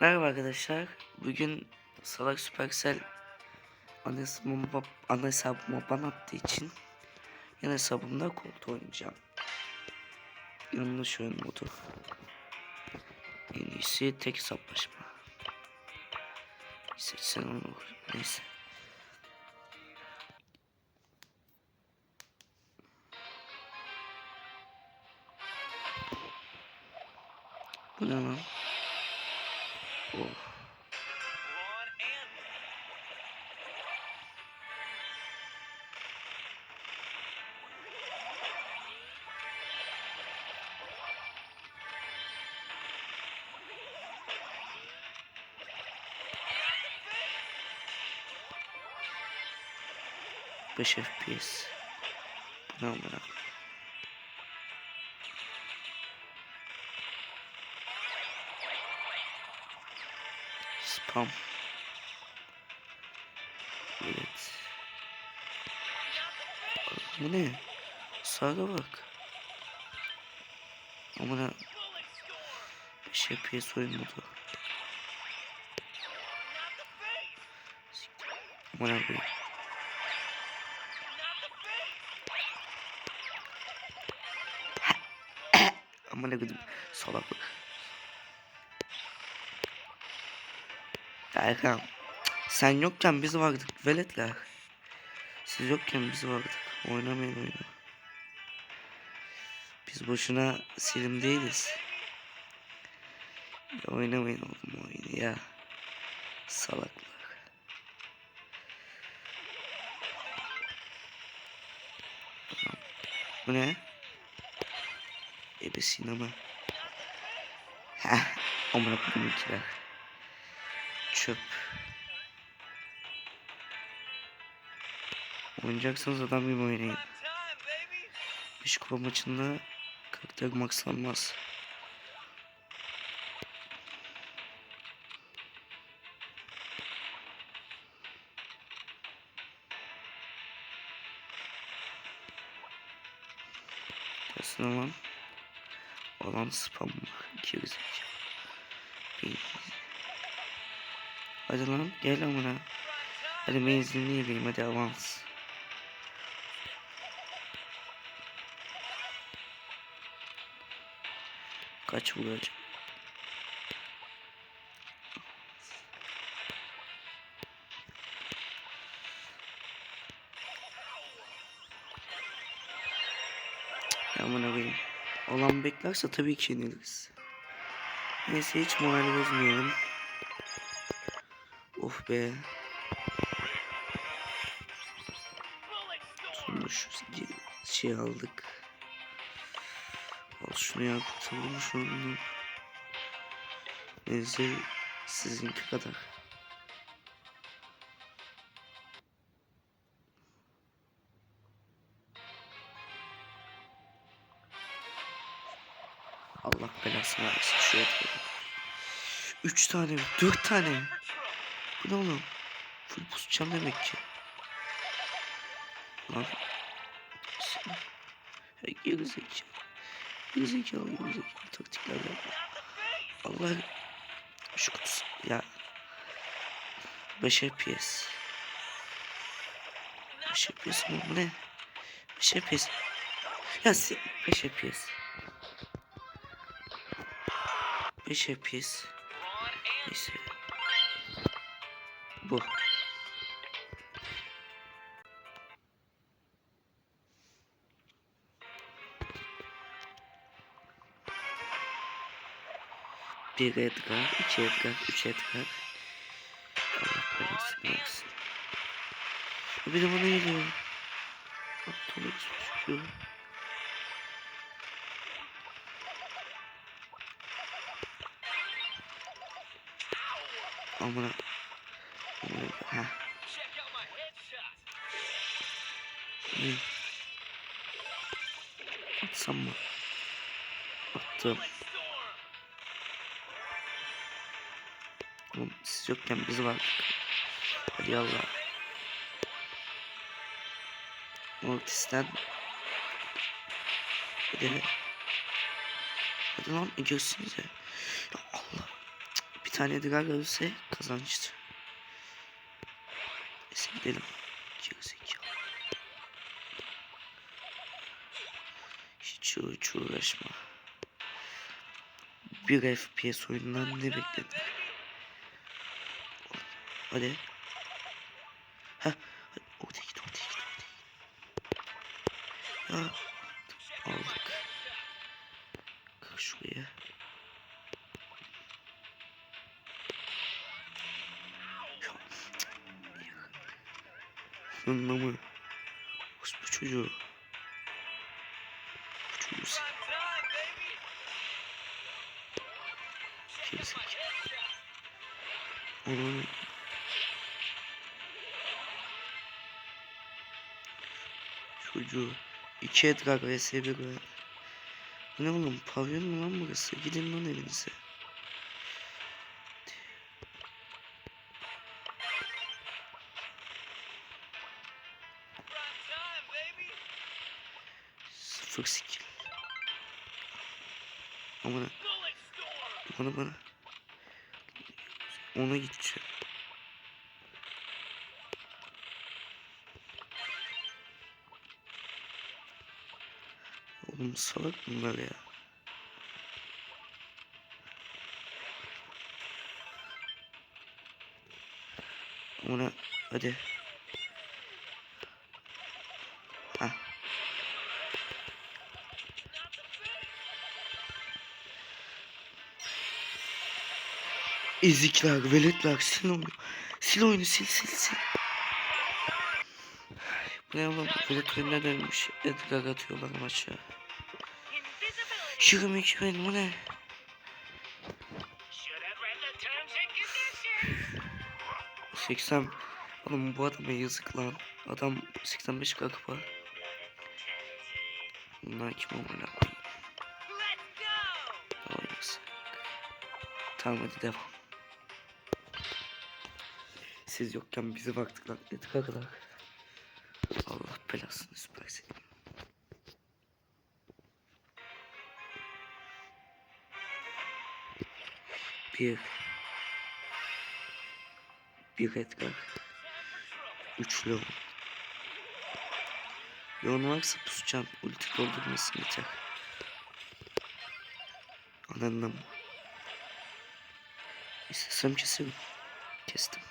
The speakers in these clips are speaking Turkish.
Merhaba arkadaşlar. Bugün Salak Supercell ana hesabıma, ban attığı için yan hesabımda koltuğu oynayacağım. Yanlış oyun modu. En iyisi tek hesaplaşma. Seçsen olur. Neyse. Bu ne lan? Oh. Beş FPS. Bu ne Spam. Evet. Bu ne? Sağa bak. Amına. FPS oyun modu. Amına koyayım. Amına koydum salaklık. Erkan sen yokken biz vardık veletler. Siz yokken biz vardık. Oynamayın oyunu. Biz boşuna silim değiliz. Ya oynamayın oğlum oyunu ya. Salaklar. Bu ne? Ebe sinema. Heh. Amına koydum ikiler. Çöp. Oynayacaksanız adam gibi oynayın. Bir kupa maçında karakter maxlanmaz. Kesin lan. Olan spam mı? Gerizekalı. Bir- Hadi lan gel amına. Hadi benzinli yiyeyim hadi avans. Kaç? Amına koyayım. Olan beklerse tabii ki yeniliriz. Neyse hiç morali bozmayalım. Of be. Sonra şu şey aldık. Al şunu ya kurtulalım şunu. Neyse sizinki kadar. Allah belasını versin şu etleri. Üç tane mi? Dört tane mi? Bu ne oğlum? Full pusacağım demek ki. Lan. Gerizekalı. Gerizekalı gerizekalı taktikler yapma. Allah. Şu kutusu. Ya. 5 FPS. 5 FPS mi? Bu ne? 5 FPS. Ya sen 5 FPS. 5 FPS. Neyse. Bu. Bir Edgar, iki Edgar, üç Edgar. Allah belasını versin. Bir de bana geliyor. Aptal çocuğu. Ha. Ne? Atsam mı? Attım. Oğlum siz yokken biz vardık. Hadi yallah. Mortis'ten. Hadi. Hadi lan görsünüze. Ya Allah. Cık, Bir tane drag ölse kazançtı. Gidelim. Gerizekalı. Hiç, hiç uğraşma. Bir FPS oyundan ne bekledin? Hadi. Ha, hadi. Oraya git, oraya git, oraya git. Ya, Yanına mı? Bu çocuğu. Bu çocuğu sen. Gerizekalı. Onu çocuğu iki Edgar vs bir. Bu ne oğlum pavyon mu lan burası? Gidin lan evinize. Sıfır skill. Ama? Bana bana. Ona gideceğim. Oğlum salak bunlar ya. Ona hadi. Ezikler, veletler, sil oyunu. Sil oyunu, sil sil sil. Bu ne oğlum? Velet oyununa dönmüş. Edgar atıyorlar maça. 22 bin bu ne? 80 Oğlum bu adama yazık lan. Adam 85 kakpa. Bunlar kim amına koyayım? Tamam hadi devam. Siz yokken bizi baktık lan. Dedik kadar. Allah belasını süpersin. Bir. Bir Edgar. Üçlü on. Yoğun varsa pusacağım. Ulti doldurmasın yeter. Ananla mı? İstesem keserim. Kestim.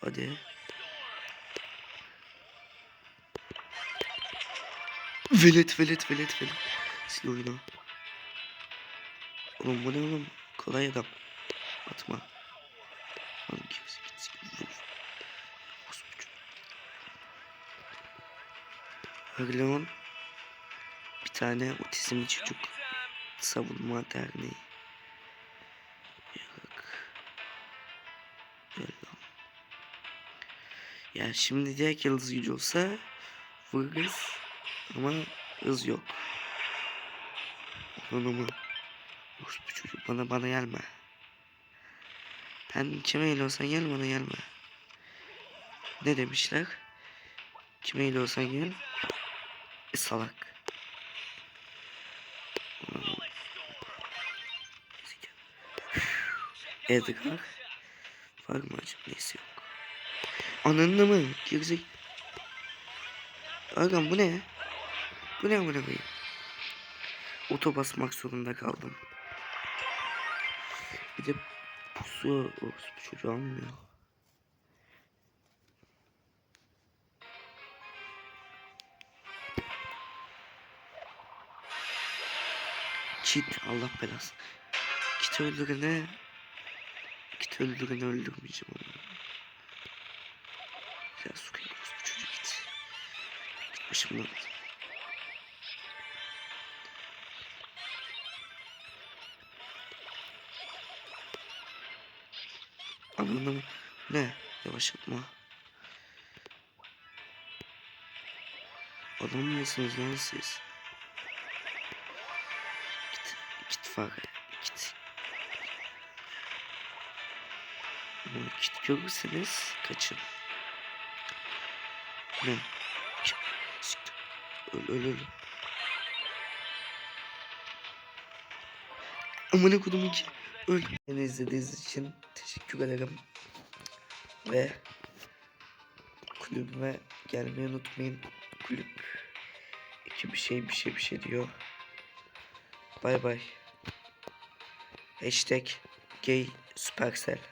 Hadi. Velet velet velet velet. Sil oyunu. Oğlum bu ne oğlum? Kolay adam. Atma. Oğlum çocuğu. Tane otizmli çocuk. Savunma Derneği. Yok. Ya şimdi direkt yıldız gücü olsa vururuz ama hız yok. Ama bu çocuk bana bana gelme. Sen kime eğiliyorsan gel bana gelme. Ne demişler? Kime eğiliyorsan gel. E, salak. Edgar. Var mı acaba? Neyse yok. Ananı mı? Gerizek. Agam bu ne? Bu ne amına koyayım? Oto basmak zorunda kaldım. Bir de pusu orospu çocuğu almıyor. Kit Allah belası. Kit öldürene Kit öldürene öldürmeyeceğim onu. Ya sokayım orospu çocuğu git. Git başımdan. Anladım. Ne? Yavaşlatma. Adam mısınız lan siz? Git. Git fare. Git. kit görürseniz kaçın. Ne? Öl öl öl. Amına kodum iki. Öl. Beni izlediğiniz için teşekkür ederim. Ve kulübüme gelmeyi unutmayın. Kulüp iki bir şey bir şey bir şey diyor. Bay bay. Hashtag gay supercell.